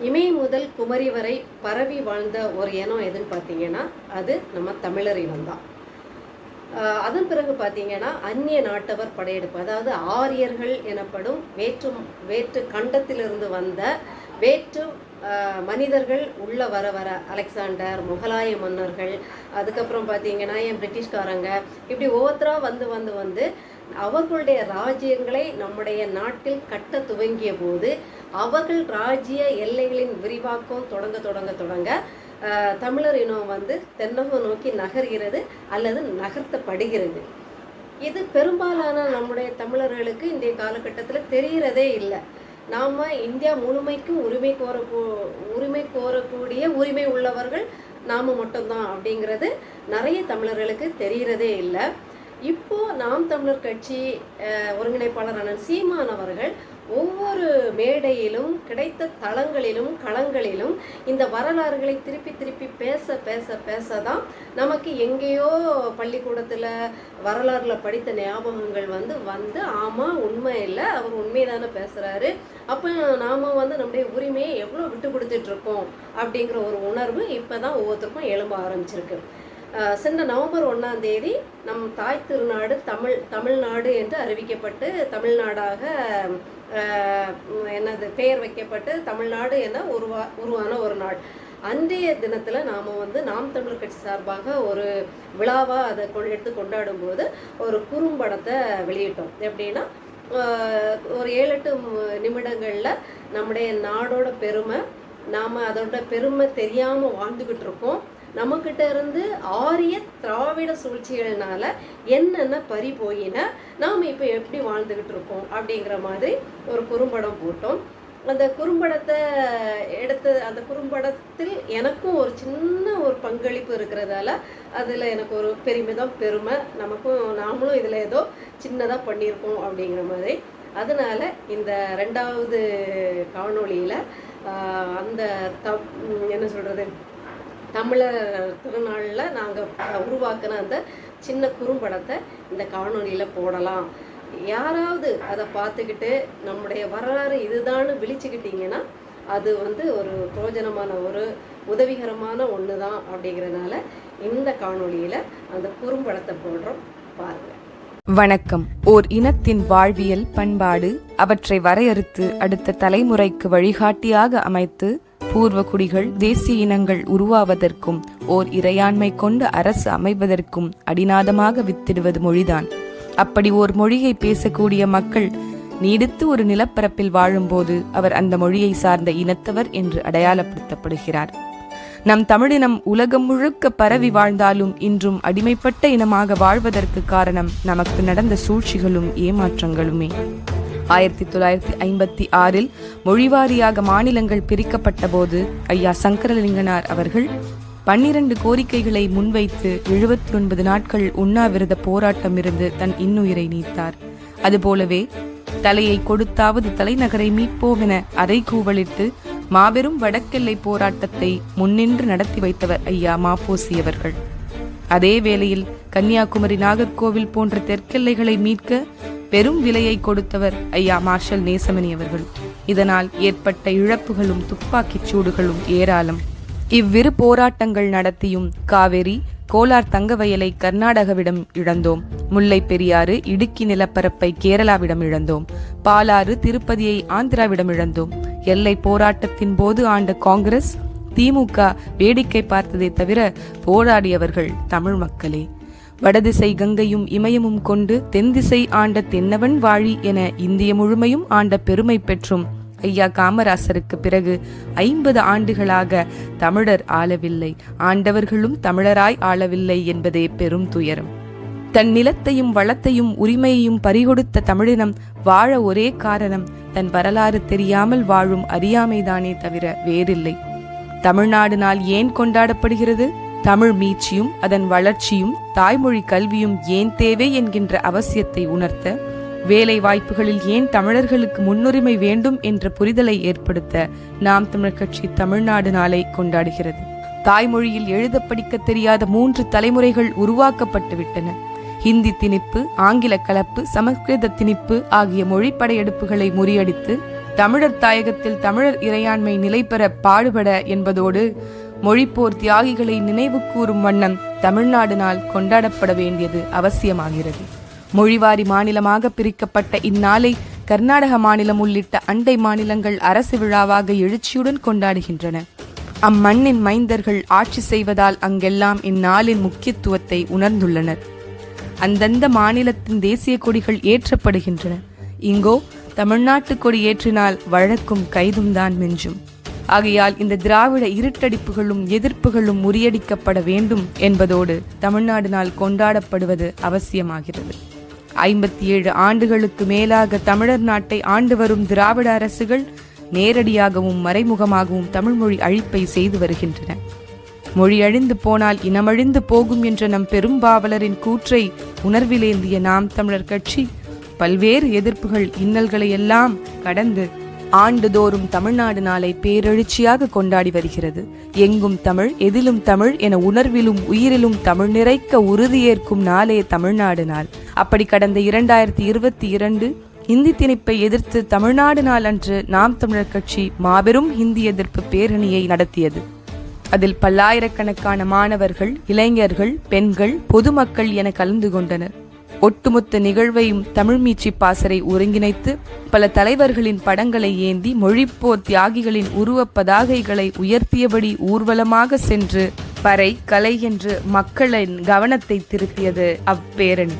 இமை முதல் குமரி வரை பரவி வாழ்ந்த ஒரு இனம் எதுன்னு பார்த்தீங்கன்னா அது நம்ம தமிழர் இனம் தான் அதன் பிறகு பார்த்தீங்கன்னா அந்நிய நாட்டவர் படையெடுப்பு அதாவது ஆரியர்கள் எனப்படும் வேற்று வேற்று கண்டத்திலிருந்து வந்த வேற்று மனிதர்கள் உள்ள வர வர அலெக்சாண்டர் முகலாய மன்னர்கள் அதுக்கப்புறம் பார்த்தீங்கன்னா என் பிரிட்டிஷ்காரங்க இப்படி ஒவ்வொருத்தரா வந்து வந்து வந்து அவர்களுடைய ராஜ்யங்களை நம்முடைய நாட்டில் கட்ட துவங்கிய போது அவர்கள் ராஜ்ய எல்லைகளின் விரிவாக்கம் தொடங்க தொடங்க தொடங்க தமிழர் இனம் வந்து தென்னகம் நோக்கி நகர்கிறது அல்லது நகர்த்தப்படுகிறது. இது பெரும்பாலான நம்முடைய தமிழர்களுக்கு இன்றைய காலகட்டத்தில் தெரிகிறதே இல்லை. நாம் இந்தியா முழுமைக்கும் உரிமை கோர உரிமை கோரக்கூடிய உரிமை உள்ளவர்கள் நாம் மட்டும்தான் அப்படிங்கிறது நிறைய தமிழர்களுக்கு தெரிகிறதே இல்லை. இப்போ நாம் தமிழர் கட்சி ஒருங்கிணைப்பாளரான சீமான் அவர்கள் ஒவ்வொரு மேடையிலும் கிடைத்த தளங்களிலும் களங்களிலும் இந்த வரலாறுகளை திருப்பி திருப்பி பேச பேச பேச தான் நமக்கு எங்கேயோ பள்ளிக்கூடத்தில் வரலாறுல படித்த ஞாபகங்கள் வந்து வந்து ஆமாம் உண்மை இல்லை அவர் உண்மைதானே பேசுகிறாரு அப்போ நாம் வந்து நம்முடைய உரிமையை எவ்வளோ விட்டு கொடுத்துட்ருக்கோம் அப்படிங்கிற ஒரு உணர்வு இப்போ தான் ஒவ்வொருத்தருக்கும் எழும்ப ஆரம்பிச்சிருக்கு. சென்ற நவம்பர் ஒன்றாம் தேதி நம் தாய் திருநாடு தமிழ் தமிழ்நாடு என்று அறிவிக்கப்பட்டு தமிழ்நாடாக என்னது பெயர் வைக்கப்பட்டு தமிழ்நாடு என உருவா உருவான ஒரு நாள். அன்றைய தினத்தில் நாம் வந்து நாம் தமிழர் கட்சி சார்பாக ஒரு விழாவாக அதை கொ எடுத்து கொண்டாடும் போது ஒரு குறும்படத்தை வெளியிட்டோம். எப்படின்னா ஒரு ஏழு எட்டு நிமிடங்களில் நம்முடைய நாடோட பெருமை நாம் அதோட பெருமை தெரியாமல் வாழ்ந்துக்கிட்டு இருக்கோம். நம்மக்கிட்ட இருந்து ஆரிய திராவிட சூழ்ச்சிகள்னால என்னென்ன பறி போயின நாம் இப்போ எப்படி வாழ்ந்துக்கிட்டு இருக்கோம் அப்படிங்கிற மாதிரி ஒரு குறும்படம் போட்டோம். அந்த குறும்படத்தை எடுத்து அந்த குறும்படத்தில் எனக்கும் ஒரு சின்ன ஒரு பங்களிப்பு இருக்கிறதால அதில் எனக்கு ஒரு பெருமிதம் பெருமை. நமக்கும் நாமளும் இதில் ஏதோ சின்னதாக பண்ணியிருக்கோம் அப்படிங்கிற மாதிரி. அதனால் இந்த ரெண்டாவது காணொளியில் அந்த த என்ன சொல்கிறது தமிழர் திருநாளில் நாங்கள் உருவாக்கின அந்த சின்ன குறும்படத்தை இந்த காணொளியில் போடலாம். யாராவது அதை பார்த்துக்கிட்டு நம்முடைய வரலாறு இதுதான்னு விழிச்சுக்கிட்டீங்கன்னா அது வந்து ஒரு பிரயோஜனமான ஒரு உதவிகரமான ஒன்று தான் அப்படிங்கிறதுனால இந்த காணொளியில் அந்த குறும்படத்தை போடுறோம். பாருங்கள் வணக்கம். ஓர் இனத்தின் வாழ்வியல் பண்பாடு அவற்றை வரையறுத்து அடுத்த தலைமுறைக்கு வழிகாட்டியாக அமைத்து பூர்வ குடிகள் தேசிய இனங்கள் உருவாவதற்கும் ஓர் இறையாண்மை கொண்டு அரசு அமைவதற்கும் அடிநாதமாக வித்திடுவது மொழிதான். அப்படி ஓர் மொழியை பேசக்கூடிய மக்கள் நீடித்து ஒரு நிலப்பரப்பில் வாழும்போது அவர் அந்த மொழியை சார்ந்த இனத்தவர் என்று அடையாளப்படுத்தப்படுகிறார். நம் தமிழினம் உலகம் முழுக்க பரவி வாழ்ந்தாலும் இன்றும் அடிமைப்பட்ட இனமாக வாழ்வதற்கு காரணம் நமக்கு நடந்த சூழ்ச்சிகளும் ஏமாற்றங்களுமே. ஆயிரத்தி தொள்ளாயிரத்தி ஐம்பத்தி ஆறில் மொழிவாரியாக மாநிலங்கள் பிரிக்கப்பட்ட போது ஐயா சங்கரலிங்கனார் அவர்கள் பன்னிரண்டு கோரிக்கைகளை முன்வைத்து எழுபத்தி ஒன்பது நாட்கள் உண்ணாவிரத போராட்டம் இருந்து தன் இன்னுயிரை நீத்தார். அதுபோலவே தலையை கொடுத்தாவது தலைநகரை மீட்போம் என அறைகூவலிட்டு மாபெரும் வடக்கெல்லை போராட்டத்தை முன்னின்று நடத்தி வைத்தவர் ஐயா மாப்போசி அவர்கள். அதே வேளையில் கன்னியாகுமரி நாகர்கோவில் போன்ற தெற்கெல்லைகளை மீட்க பெரும் விலையை கொடுத்தவர் ஐயா மார்ஷல் நேசமணி அவர்கள். இதனால் ஏற்பட்ட இழப்புகளும் துப்பாக்கிச் சூடுகளும் ஏராளம். இவ்விரு போராட்டங்கள் நடத்தியும் காவேரி கோலார் தங்கவயலை கர்நாடகவிடம் இழந்தோம். முல்லை பெரியாறு இடுக்கி நிலப்பரப்பை கேரளாவிடம் இழந்தோம். பாலாறு திருப்பதியை ஆந்திராவிடம் இழந்தோம். எல்லை போராட்டத்தின் போது ஆண்ட காங்கிரஸ் திமுக வேடிக்கை பார்த்ததை தவிர போராடியவர்கள் தமிழ் மக்களே. வடதிசை கங்கையும் இமயமும் கொண்டு தென்திசை ஆண்ட தென்னவன் வாழி என இந்திய முழுமையும் ஆண்ட பெருமை பெற்றும். ஐயா காமராசருக்கு பிறகு ஐம்பது ஆண்டுகளாக தமிழர் ஆளவில்லை. ஆண்டவர்களும் தமிழராய் ஆளவில்லை என்பதே பெரும் துயரம். தன் நிலத்தையும் வளத்தையும் உரிமையையும் பறிகொடுத்த தமிழினம் வாழ ஒரே காரணம் தன் வரலாறு தெரியாமல் வாழும் அறியாமைதானே தவிர வேறில்லை. தமிழ்நாடு நாள் ஏன் கொண்டாடப்படுகிறது? தமிழ் மீட்சியும் அதன் வளர்ச்சியும் தாய்மொழி கல்வியும் ஏன் தேவை என்கின்ற அவசியத்தை உணர்த்த வேலை வாய்ப்புகளில் ஏன் தமிழர்களுக்கு முன்னுரிமை வேண்டும் என்ற புரிதலை ஏற்படுத்த நாம் தமிழ் கட்சி தமிழ்நாடு நாளை கொண்டாடுகிறது. தாய்மொழியில் எழுத படிக்க தெரியாத மூன்று தலைமுறைகள் உருவாக்கப்பட்டு விட்டன ஹிந்தி திணிப்பு ஆங்கில கலப்பு சமஸ்கிருத திணிப்பு ஆகிய மொழி படையெடுப்புகளை முறியடித்து தமிழர் தாயகத்தில் தமிழர் இறையாண்மை நிலைபெற பாடுபட என்பதோடு மொழிப்போர் தியாகிகளை நினைவு கூறும் வண்ணம் தமிழ்நாடு நாள் கொண்டாடப்பட வேண்டியது அவசியமாகிறது. மொழிவாரி மாநிலமாக பிரிக்கப்பட்ட இந்நாளை கர்நாடக மாநிலம் உள்ளிட்ட அண்டை மாநிலங்கள் அரசு விழாவாக எழுச்சியுடன் கொண்டாடுகின்றன. அம்மண்ணின் மைந்தர்கள் ஆட்சி செய்வதால் அங்கெல்லாம் இந்நாளின் முக்கியத்துவத்தை உணர்ந்துள்ளனர். அந்தந்த மாநிலத்தின் தேசிய கொடிகள் ஏற்றப்படுகின்றன. இங்கோ தமிழ்நாட்டு கொடி ஏற்றினால் வழக்கும் கைதும் தான் மிஞ்சும். ஆகையால் இந்த திராவிட இருட்டடிப்புகளும் எதிர்ப்புகளும் முறியடிக்கப்பட வேண்டும் என்பதோடு தமிழ்நாடு நாள் கொண்டாடப்படுவது அவசியமாகிறது. ஐம்பத்தி ஏழு ஆண்டுகளுக்கு மேலாக தமிழர் நாட்டை ஆண்டு வரும் திராவிட அரசுகள் நேரடியாகவும் மறைமுகமாகவும் தமிழ்மொழி அழிப்பை செய்து வருகின்றன. மொழி அழிந்து போனால் இனமழிந்து போகும் என்ற நம் பெரும்பாவலரின் கூற்றை உணர்விலேந்திய நாம் தமிழர் கட்சி பல்வேறு எதிர்ப்புகள் இன்னல்களை எல்லாம் கடந்து ஆண்டுதோறும் தமிழ்நாடு நாளை பேரெழுச்சியாக கொண்டாடி வருகிறது. எங்கும் தமிழ் எதிலும் தமிழ் என உணர்விலும் உயிரிலும் தமிழ் நிறைக்க உறுதியேற்கும் நாளே தமிழ்நாடு நாள். அப்படி கடந்த இரண்டாயிரத்தி இருபத்தி இரண்டு இந்தி திணிப்பை எதிர்த்து தமிழ்நாடு நாள் அன்று நாம் தமிழர் கட்சி மாபெரும் ஹிந்தி எதிர்ப்பு பேரணியை நடத்தியது. அதில் பல்லாயிரக்கணக்கான மாணவர்கள் இளைஞர்கள் பெண்கள் பொதுமக்கள் என கலந்து கொண்டனர். ஒட்டுமொத்த நிகழ்வையும் தமிழ் மீட்சி பாசறை ஒருங்கிணைத்து பல தலைவர்களின் படங்களை ஏந்தி மொழிப்போர் தியாகிகளின் உருவப் பதாகைகளை உயர்த்தியபடி ஊர்வலமாக சென்று பறை கலை என்று மக்களின் கவனத்தை திருப்பியது அப்பேரணி.